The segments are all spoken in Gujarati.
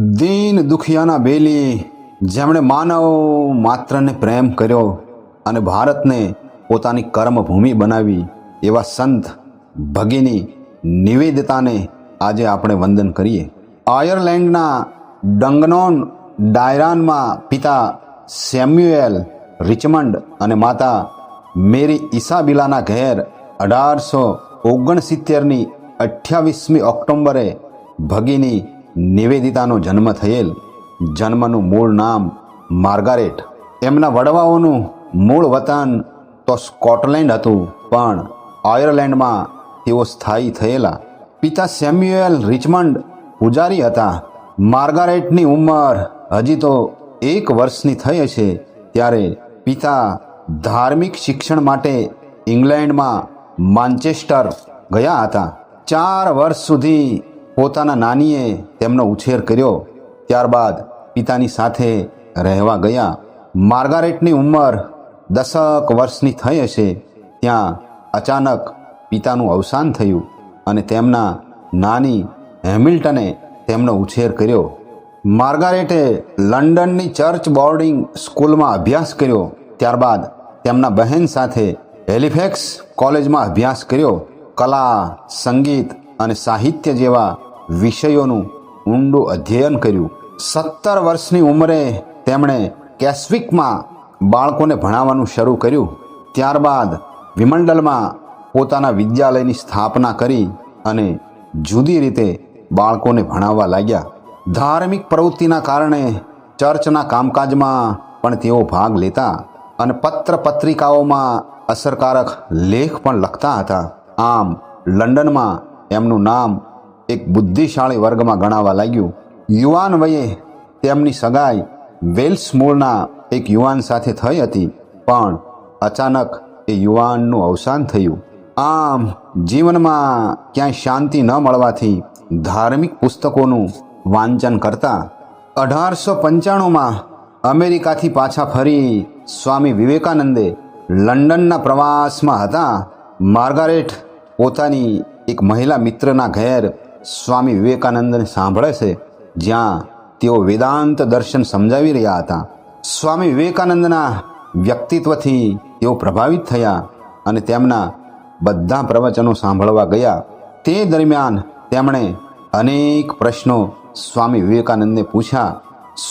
દીન દુખિયાના બેલી, જેમણે માનવ માત્રને પ્રેમ કર્યો અને ભારતને પોતાની કર્મભૂમિ બનાવી, એવા સંત ભગીની નિવેદતાને આજે આપણે વંદન કરીએ. આયર્લેન્ડના ડંગનોન ડાયરાનમાં પિતા સેમ્યુએલ રિચમન્ડ અને માતા મેરી ઈસાબિલાના ઘેર અઢારસો ઓગણસિત્તેરની અઠ્યાવીસમી ઓક્ટોબરે ભગીની નિવેદિતાનો જન્મ થયેલ, જન્મનું મૂળ નામ માર્ગારેટ. એમના વડવાઓનું મૂળ વતન તો સ્કોટલેન્ડ હતું, પણ આયર્લેન્ડમાં તેઓ સ્થાયી થયેલા. પિતા સેમ્યુએલ રિચમન્ડ પૂજારી હતા. માર્ગારેટની ઉંમર હજી તો એક વર્ષની થઈ હશે, ત્યારે પિતા ધાર્મિક શિક્ષણ માટે ઇંગ્લેન્ડમાં માન્ચેસ્ટર ગયા હતા. ચાર વર્ષ સુધી પોતાના નાનીએ તેમનો ઉછેર કર્યો. ત્યારબાદ પિતાની સાથે રહેવા ગયા. માર્ગારેટની ઉંમર દસક વર્ષની થઈ હશે. ત્યાં અચાનક પિતાનું અવસાન થયું અને તેમના નાની હેમિલ્ટને તેમનો ઉછેર કર્યો. માર્ગારેટે લંડનની ચર્ચ બોર્ડિંગ સ્કૂલમાં અભ્યાસ કર્યો. ત્યારબાદ તેમના બહેન સાથે હેલિફેક્સ કોલેજમાં અભ્યાસ કર્યો. કલા, સંગીત અને સાહિત્ય જેવા વિષયોનું ઊંડું અધ્યયન કર્યું. સત્તર વર્ષની ઉંમરે તેમણે કેસ્વિકમાં બાળકોને ભણાવવાનું શરૂ કર્યું. ત્યારબાદ વિમંડલમાં પોતાના વિદ્યાલયની સ્થાપના કરી અને જુદી રીતે બાળકોને ભણાવવા લાગ્યા. ધાર્મિક પ્રવૃત્તિના કારણે ચર્ચના કામકાજમાં પણ તેઓ ભાગ લેતા અને પત્ર પત્રિકાઓમાં અસરકારક લેખ પણ લખતા હતા. આમ લંડનમાં એમનું નામ એક બુદ્ધિશાળી વર્ગમાં ગણાવા લાગ્યું. યુવાન વયે તેમની સગાઈ વેલ્સ મૂળના એક યુવાન સાથે થઈ હતી, પણ અચાનક એ યુવાનનું અવસાન થયું. આમ જીવનમાં ક્યાંય શાંતિ ન મળવાથી ધાર્મિક પુસ્તકોનું વાંચન કરતા અઢારસો પંચાણુંમાં અમેરિકાથી પાછા ફરી સ્વામી વિવેકાનંદે લંડનના પ્રવાસમાં હતા. માર્ગારેટ પોતાની એક મહિલા મિત્રના ઘેર સ્વામી વિવેકાનંદને સાંભળે છે, જ્યાં તેઓ વેદાંત દર્શન સમજાવી રહ્યા હતા. સ્વામી વિવેકાનંદના વ્યક્તિત્વથી તેઓ પ્રભાવિત થયા અને તેમના બધા પ્રવચનો સાંભળવા ગયા. તે દરમિયાન તેમણે અનેક પ્રશ્નો સ્વામી વિવેકાનંદને પૂછ્યા.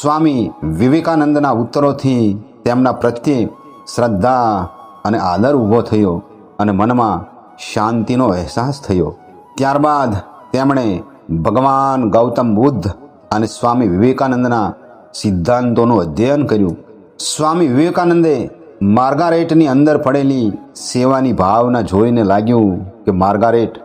સ્વામી વિવેકાનંદના ઉત્તરોથી તેમના પ્રત્યે શ્રદ્ધા અને આદર ઊભો થયો અને મનમાં શાંતિનો અહેસાસ થયો. ત્યારબાદ તેમણે ભગવાન ગૌતમ બુદ્ધ અને સ્વામી વિવેકાનંદના સિદ્ધાંતોનું અધ્યયન કર્યું. સ્વામી વિવેકાનંદે માર્ગારેટની અંદર પડેલી સેવાની ભાવના જોઈને લાગ્યું કે માર્ગારેટ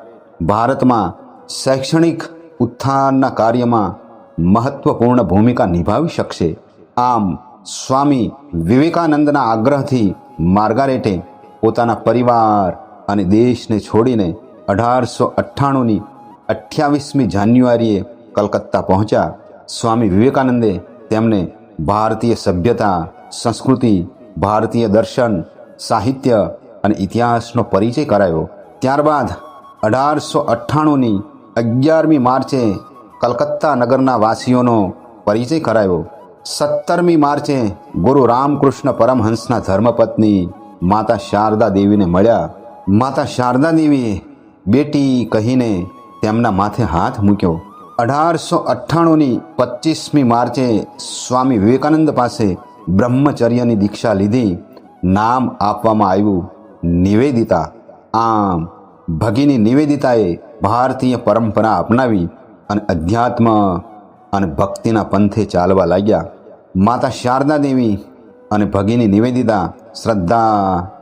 ભારતમાં શૈક્ષણિક ઉત્થાનના કાર્યમાં મહત્વપૂર્ણ ભૂમિકા નિભાવી શકશે. આમ, સ્વામી વિવેકાનંદના આગ્રહથી માર્ગારેટે પોતાના પરિવાર અને દેશને છોડીને અઢારસો અઠ્ઠાણુંની અઠ્યાવીસમી જાન્યુઆરીએ કલકત્તા પહોંચ્યા. સ્વામી વિવેકાનંદે તેમને ભારતીય સભ્યતા, સંસ્કૃતિ, ભારતીય દર્શન, સાહિત્ય અને ઇતિહાસનો પરિચય કરાયો. ત્યારબાદ અઢારસો અઠ્ઠાણુંની અગિયારમી માર્ચે કલકત્તા નગરના વાસીઓનો પરિચય કરાયો. સત્તરમી માર્ચે ગુરુ રામકૃષ્ણ પરમહંસના ધર્મપત્ની માતા શારદા દેવીને મળ્યા. માતા શારદા દેવીએ બેટી કહીને તેમના માથે હાથ મૂક્યો. અઢારસો અઠ્ઠાણુંની પચીસમી માર્ચે સ્વામી વિવેકાનંદ પાસે બ્રહ્મચર્યની દીક્ષા લીધી. નામ આપવામાં આવ્યું નિવેદિતા. આમ, ભગીની નિવેદિતાએ ભારતીય પરંપરા અપનાવી અને અધ્યાત્મ અને ભક્તિના પંથે ચાલવા લાગ્યા. માતા શારદા દેવી અને ભગીની નિવેદિતા શ્રદ્ધા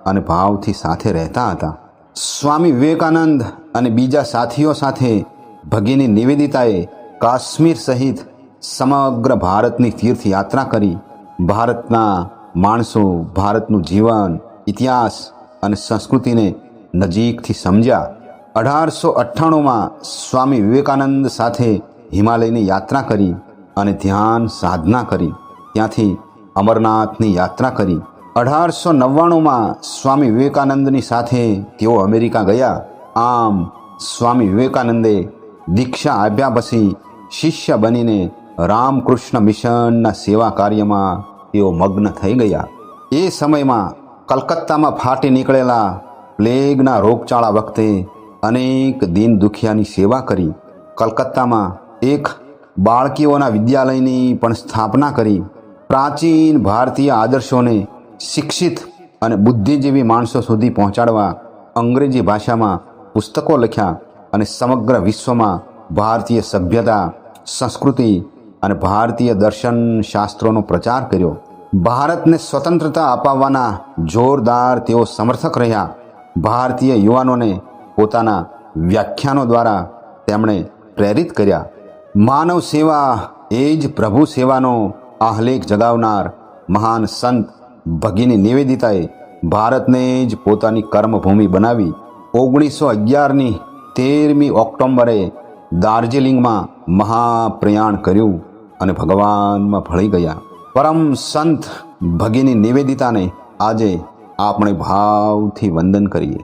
અને ભાવથી સાથે રહેતા હતા. સ્વામી વિવેકાનંદ અને બીજા સાથીઓ સાથે ભગીની નિવેદિતાએ કાશ્મીર સહિત સમગ્ર ભારતની તીર્થયાત્રા કરી. ભારતના માણસો ભારતનું જીવન, ઇતિહાસ અને સંસ્કૃતિને નજીકથી સમજ્યા. અઢારસો અઠ્ઠાણુંમાં સ્વામી વિવેકાનંદ સાથે હિમાલયની યાત્રા કરી અને ધ્યાન સાધના કરી. ત્યાંથી અમરનાથની યાત્રા કરી. અઢારસો નવ્વાણુંમાં સ્વામી વિવેકાનંદની સાથે તેઓ અમેરિકા ગયા. આમ સ્વામી વિવેકાનંદે દીક્ષા આપ્યા પછી શિષ્ય બનીને રામકૃષ્ણ મિશનના સેવા કાર્યમાં તેઓ મગ્ન થઈ ગયા. એ સમયમાં કલકત્તામાં ફાટી નીકળેલા પ્લેગના રોગચાળા વખતે અનેક દીન દુખિયાની સેવા કરી. કલકત્તામાં એક બાળકીઓના વિદ્યાલયની પણ સ્થાપના કરી. પ્રાચીન ભારતીય આદર્શોને શિક્ષિત અને બુદ્ધિજીવી માણસો સુધી પહોંચાડવા અંગ્રેજી ભાષામાં પુસ્તકો લખ્યા અને સમગ્ર વિશ્વમાં ભારતીય સભ્યતા, સંસ્કૃતિ અને ભારતીય દર્શન શાસ્ત્રોનો પ્રચાર કર્યો. ભારતને સ્વતંત્રતા અપાવવાના જોરદાર તેઓ સમર્થક રહ્યા. ભારતીય યુવાનોને પોતાના વ્યાખ્યાનો દ્વારા તેમણે પ્રેરિત કર્યા. માનવ સેવા એ જ પ્રભુ સેવાનો આહલેખ જગાવનાર મહાન સંત ભગીની નિવેદિતાએ ભારતને જ પોતાની કર્મભૂમિ બનાવી ઓગણીસો અગિયારની તેરમી ઓક્ટોમ્બરે દાર્જિલિંગમાં મહાપ્રયાણ કર્યું અને ભગવાનમાં ભળી ગયા. પરમ સંત ભગીની નિવેદિતાને આજે આપણે ભાવથી વંદન કરીએ.